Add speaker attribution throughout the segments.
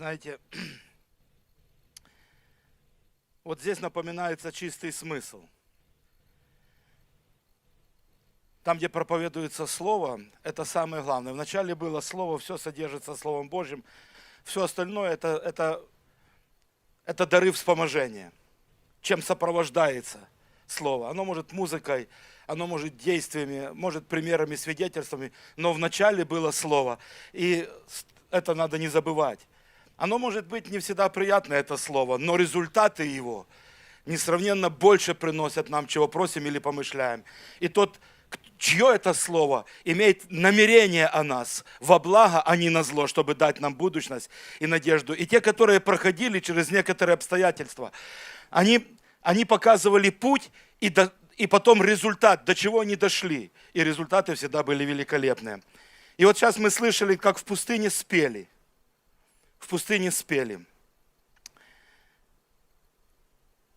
Speaker 1: знаете, вот здесь напоминается чистый смысл. Там, где проповедуется Слово, это самое главное. Вначале было Слово, все содержится Словом Божьим. Все остальное это, это, это дары вспоможения. Чем сопровождается Слово. Оно может музыкой, оно может действиями, может примерами, свидетельствами, но вначале было Слово. И это надо не забывать. Оно может быть не всегда приятно, это Слово, но результаты его несравненно больше приносят нам, чего просим или помышляем. И тот, чье это слово имеет намерение о нас во благо, а не на зло, чтобы дать нам будущность и надежду. И те, которые проходили через некоторые обстоятельства, они, они показывали путь и, до, и потом результат, до чего они дошли. И результаты всегда были великолепные. И вот сейчас мы слышали, как в пустыне спели. В пустыне спели.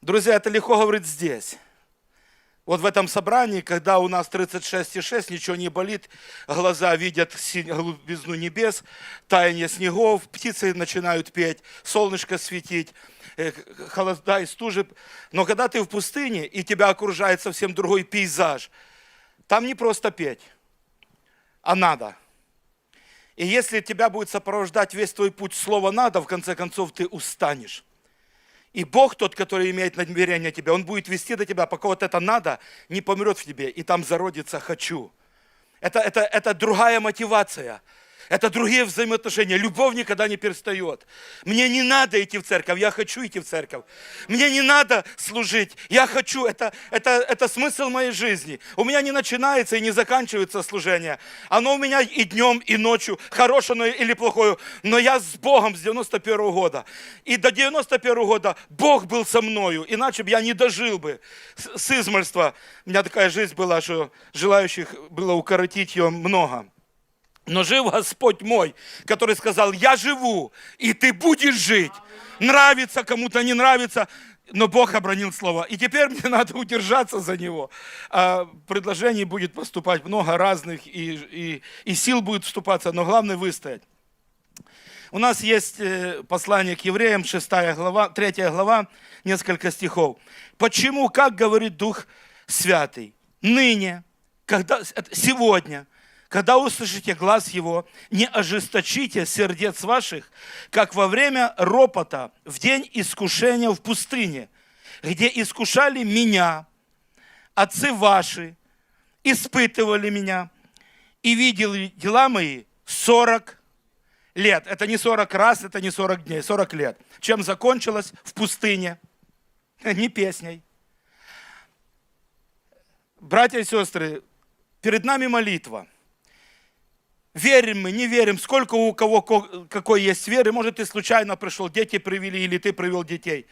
Speaker 1: Друзья, это легко говорить здесь. Вот в этом собрании, когда у нас 36,6, ничего не болит, глаза видят глубизну небес, таяние снегов, птицы начинают петь, солнышко светить, э, холода и стужи. Но когда ты в пустыне, и тебя окружает совсем другой пейзаж, там не просто петь, а надо. И если тебя будет сопровождать весь твой путь слово «надо», в конце концов ты устанешь. И Бог, тот, который имеет намерение тебя, Он будет вести до тебя, пока вот это надо, не помрет в тебе, и там зародится «хочу». Это, это, это другая мотивация. Это другие взаимоотношения. Любовь никогда не перестает. Мне не надо идти в церковь, я хочу идти в церковь. Мне не надо служить, я хочу. Это, это, это смысл моей жизни. У меня не начинается и не заканчивается служение. Оно у меня и днем, и ночью, хорошее или плохое. Но я с Богом с 91 года. И до 91 года Бог был со мною. Иначе бы я не дожил бы с, с измольства. У меня такая жизнь была, что желающих было укоротить ее много. Но жив Господь мой, который сказал, я живу, и ты будешь жить. Нравится кому-то, не нравится, но Бог обронил слово. И теперь мне надо удержаться за него. А предложений будет поступать много разных, и, и, и сил будет вступаться, но главное выстоять. У нас есть э, послание к евреям, 6 глава, 3 глава, несколько стихов. Почему, как говорит Дух Святый, ныне, когда, сегодня, когда услышите глаз Его, не ожесточите сердец ваших, как во время ропота в день искушения в пустыне, где искушали меня, отцы ваши, испытывали меня и видели дела мои 40 лет. Это не 40 раз, это не 40 дней, 40 лет. Чем закончилось? В пустыне. Не песней. Братья и сестры, перед нами молитва. Верим мы, не верим, сколько у кого ко- какой есть веры. Может, ты случайно пришел, дети привели, или ты привел детей.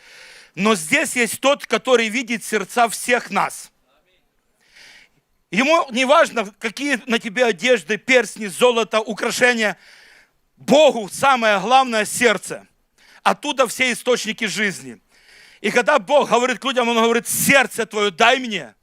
Speaker 1: Но здесь есть тот, который видит сердца всех нас. Ему не важно, какие на тебе одежды, перстни, золото, украшения. Богу самое главное сердце. Оттуда все источники жизни. И когда Бог говорит к людям, Он говорит, сердце твое дай мне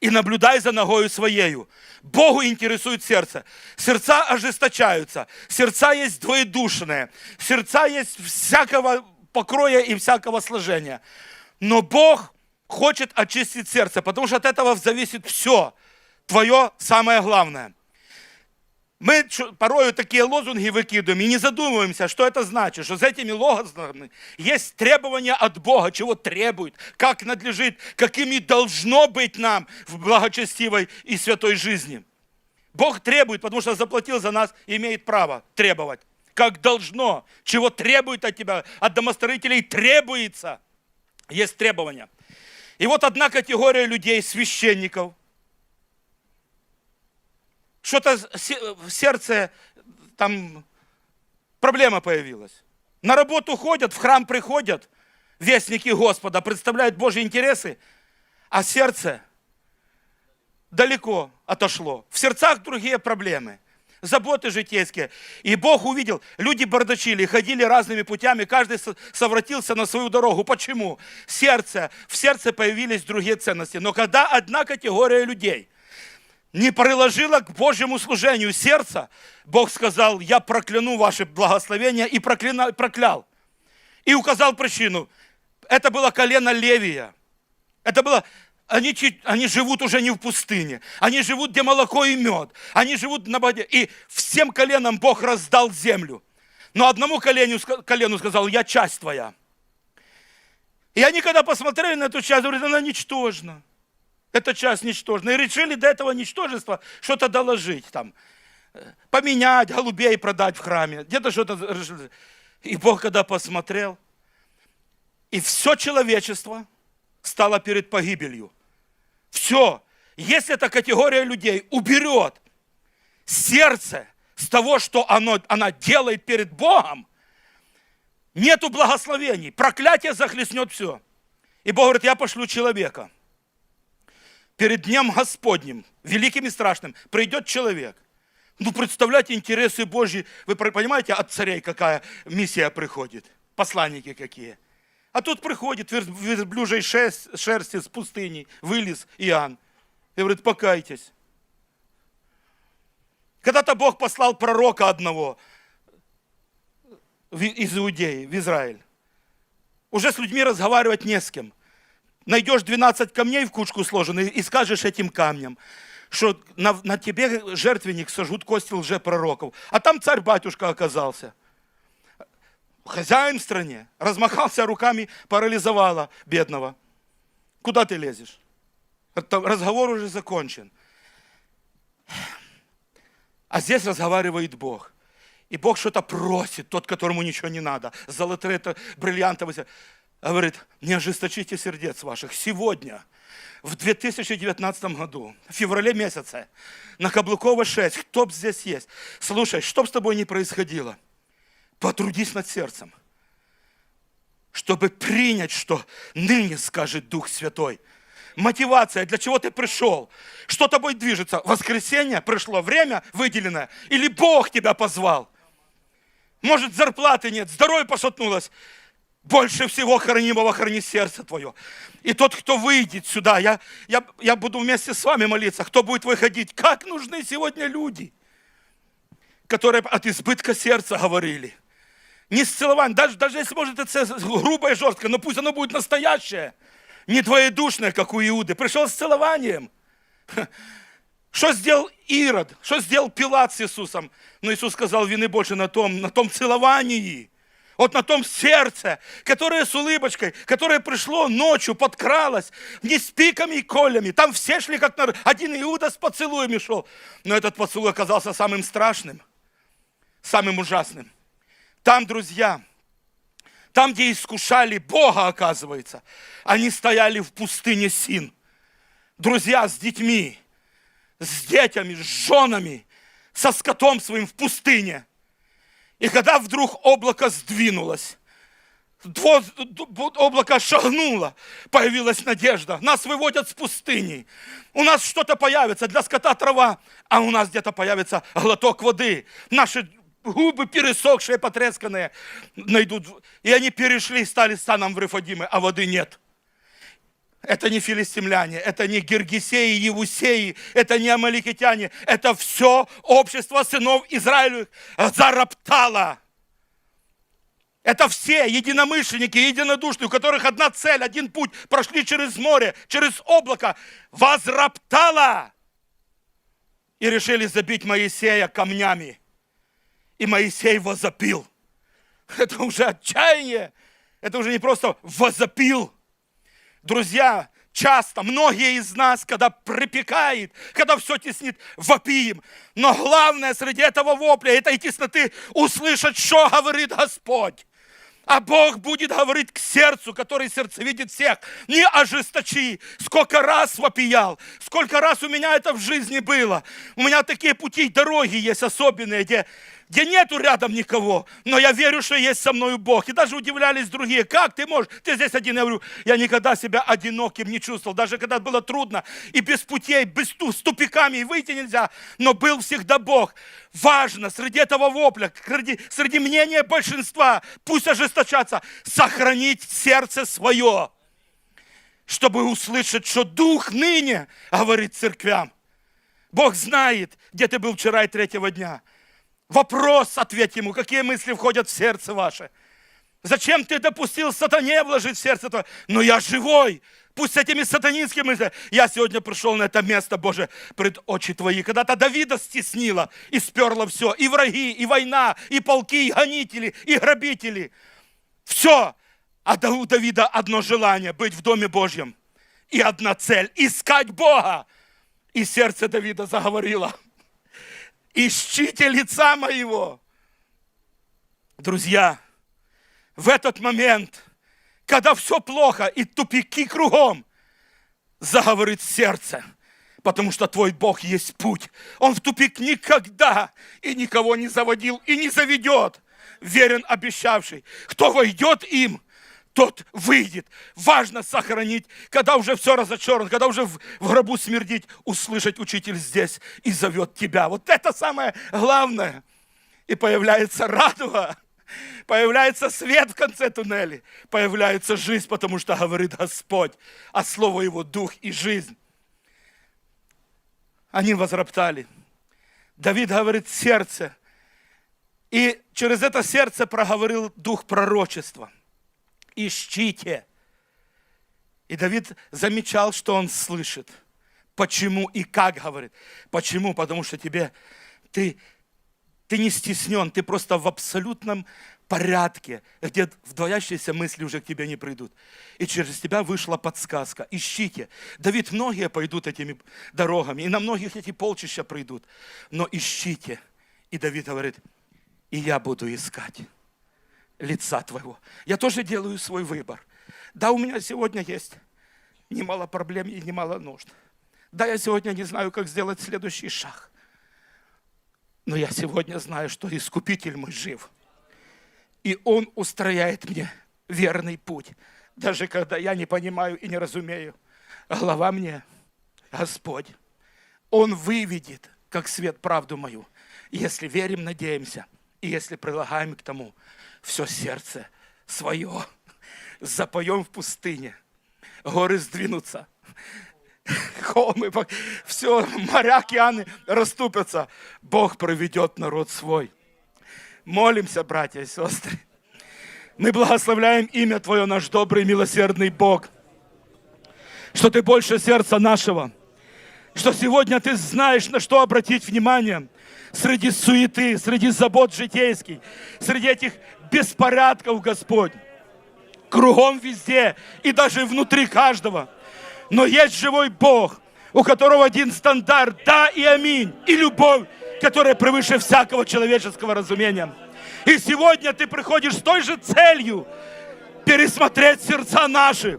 Speaker 1: и наблюдай за ногою своею. Богу интересует сердце. Сердца ожесточаются. Сердца есть двоедушные. Сердца есть всякого покроя и всякого сложения. Но Бог хочет очистить сердце, потому что от этого зависит все. Твое самое главное. Мы порою такие лозунги выкидываем и не задумываемся, что это значит, что за этими лозунгами есть требования от Бога, чего требует, как надлежит, какими должно быть нам в благочестивой и святой жизни. Бог требует, потому что заплатил за нас имеет право требовать. Как должно, чего требует от тебя, от домостроителей требуется. Есть требования. И вот одна категория людей, священников, что-то в сердце, там проблема появилась. На работу ходят, в храм приходят, вестники Господа, представляют Божьи интересы, а сердце далеко отошло. В сердцах другие проблемы, заботы житейские. И Бог увидел, люди бардачили, ходили разными путями, каждый со- совратился на свою дорогу. Почему? Сердце, в сердце появились другие ценности. Но когда одна категория людей – не приложило к Божьему служению сердца, Бог сказал, я прокляну ваше благословение и проклина- проклял. И указал причину. Это было колено Левия. Это было... Они, они живут уже не в пустыне. Они живут, где молоко и мед. Они живут на воде. И всем коленам Бог раздал землю. Но одному колену, колену сказал, я часть твоя. И они, когда посмотрели на эту часть, говорят, она ничтожна. Эта часть ничтожна. И решили до этого ничтожества что-то доложить там. э, Поменять, голубей продать в храме. Где-то что-то решили. И Бог, когда посмотрел, и все человечество стало перед погибелью. Все. Если эта категория людей уберет сердце с того, что оно, она делает перед Богом, нету благословений. Проклятие захлестнет все. И Бог говорит, я пошлю человека. Перед Днем Господним, великим и страшным, придет человек. Ну, представляете, интересы Божьи. Вы понимаете, от царей какая миссия приходит? Посланники какие. А тут приходит верблюжей шерсть- шерсти с пустыни, вылез Иоанн. И говорит, покайтесь. Когда-то Бог послал пророка одного из Иудеи, в Израиль. Уже с людьми разговаривать не с кем. Найдешь 12 камней в кучку сложенные и скажешь этим камням, что на, на тебе жертвенник сожгут кости лжепророков. А там царь-батюшка оказался. Хозяин в стране. Размахался руками, парализовала бедного. Куда ты лезешь? Разговор уже закончен. А здесь разговаривает Бог. И Бог что-то просит, тот, которому ничего не надо. Золотые, бриллиантовые. Говорит, не ожесточите сердец ваших. Сегодня, в 2019 году, в феврале месяце, на Каблукова 6, кто б здесь есть. Слушай, что б с тобой ни происходило, потрудись над сердцем, чтобы принять, что ныне скажет Дух Святой. Мотивация, для чего ты пришел? Что тобой движется? Воскресенье пришло, время выделенное? Или Бог тебя позвал? Может, зарплаты нет, здоровье пошатнулось. Больше всего хранимого храни сердце твое. И тот, кто выйдет сюда, я, я, я буду вместе с вами молиться. Кто будет выходить? Как нужны сегодня люди, которые от избытка сердца говорили. Не с целованием, даже, даже если, может, это грубое, жесткое, но пусть оно будет настоящее. Не двоедушное, как у Иуды. Пришел с целованием. Что сделал Ирод? Что сделал Пилат с Иисусом? Но Иисус сказал, вины больше на том, на том целовании. Вот на том сердце, которое с улыбочкой, которое пришло ночью, подкралось, не с пиками и колями. Там все шли как на... Один Иуда с поцелуями шел. Но этот поцелуй оказался самым страшным, самым ужасным. Там, друзья, там, где искушали Бога, оказывается, они стояли в пустыне Син. Друзья с детьми, с детьми, с женами, со скотом своим в пустыне. И когда вдруг облако сдвинулось, облако шагнуло, появилась надежда. Нас выводят с пустыни. У нас что-то появится, для скота трава, а у нас где-то появится глоток воды. Наши губы пересохшие, потресканные найдут. И они перешли, стали станом в Рефодимы, а воды нет. Это не филистимляне, это не Гергисеи, Евусеи, это не амаликитяне. Это все общество сынов Израилевых зароптало. Это все единомышленники, единодушные, у которых одна цель, один путь, прошли через море, через облако, возроптало. И решили забить Моисея камнями. И Моисей возопил. Это уже отчаяние. Это уже не просто возопил. Друзья, часто многие из нас, когда припекает, когда все теснит, вопием. Но главное среди этого вопля, этой тесноты, услышать, что говорит Господь. А Бог будет говорить к сердцу, который сердце видит всех. Не ожесточи. Сколько раз вопиял, сколько раз у меня это в жизни было. У меня такие пути, дороги есть особенные, где, где нету рядом никого. Но я верю, что есть со мною Бог. И даже удивлялись другие, как ты можешь, ты здесь один. Я говорю, я никогда себя одиноким не чувствовал. Даже когда было трудно, и без путей, без с тупиками, и выйти нельзя. Но был всегда Бог. Важно среди этого вопля, среди, среди мнения большинства, пусть ожесточаться, сохранить сердце свое, чтобы услышать, что Дух ныне говорит церквям. Бог знает, где ты был вчера и третьего дня. Вопрос ответь ему, какие мысли входят в сердце ваше. Зачем ты допустил сатане вложить в сердце твое? Но я живой. Пусть этими сатанинскими мыслями. Я сегодня пришел на это место, Боже, пред очи Твои. Когда-то Давида стеснило и сперло все. И враги, и война, и полки, и гонители, и грабители. Все. А у Давида одно желание – быть в Доме Божьем. И одна цель – искать Бога. И сердце Давида заговорило. Ищите лица моего. Друзья, в этот момент, когда все плохо и тупики кругом, заговорит сердце, потому что твой Бог есть путь. Он в тупик никогда и никого не заводил и не заведет, верен обещавший. Кто войдет им, тот выйдет. Важно сохранить, когда уже все разочаровано, когда уже в, в гробу смердить, услышать учитель здесь и зовет тебя. Вот это самое главное. И появляется радуга, появляется свет в конце туннеля, появляется жизнь, потому что говорит Господь, а Слово Его Дух и жизнь. Они возроптали. Давид говорит сердце. И через это сердце проговорил дух пророчества. Ищите. И Давид замечал, что он слышит. Почему и как говорит. Почему? Потому что тебе, ты, ты не стеснен, ты просто в абсолютном порядке, где вдвоящиеся мысли уже к тебе не придут. И через тебя вышла подсказка. Ищите. Давид, многие пойдут этими дорогами, и на многих эти полчища придут. Но ищите. И Давид говорит, и я буду искать лица Твоего. Я тоже делаю свой выбор. Да, у меня сегодня есть немало проблем и немало нужд. Да, я сегодня не знаю, как сделать следующий шаг. Но я сегодня знаю, что Искупитель мой жив. И Он устрояет мне верный путь. Даже когда я не понимаю и не разумею. Глава мне Господь. Он выведет, как свет, правду мою. Если верим, надеемся, и если прилагаем к тому все сердце свое, запоем в пустыне, горы сдвинутся, холмы, все, моря, океаны расступятся. Бог проведет народ свой. Молимся, братья и сестры. Мы благословляем имя Твое, наш добрый, милосердный Бог, что Ты больше сердца нашего, что сегодня Ты знаешь, на что обратить внимание среди суеты, среди забот житейских, среди этих беспорядков, Господь, кругом везде и даже внутри каждого. Но есть живой Бог, у которого один стандарт, да и аминь, и любовь, которая превыше всякого человеческого разумения. И сегодня ты приходишь с той же целью пересмотреть сердца наши.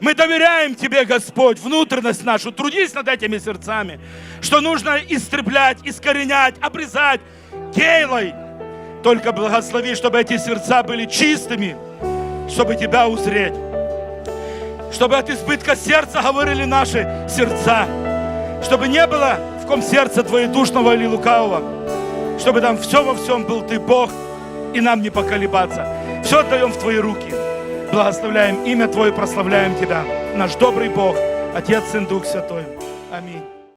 Speaker 1: Мы доверяем Тебе, Господь, внутренность нашу. Трудись над этими сердцами, что нужно истреблять, искоренять, обрезать кейлой. Только благослови, чтобы эти сердца были чистыми, чтобы Тебя узреть. Чтобы от избытка сердца говорили наши сердца. Чтобы не было в ком сердца двоедушного или лукавого. Чтобы там все во всем был Ты, Бог, и нам не поколебаться. Все отдаем в Твои руки. Благословляем имя Твое, прославляем Тебя. Наш добрый Бог, Отец, Сын, Дух Святой. Аминь.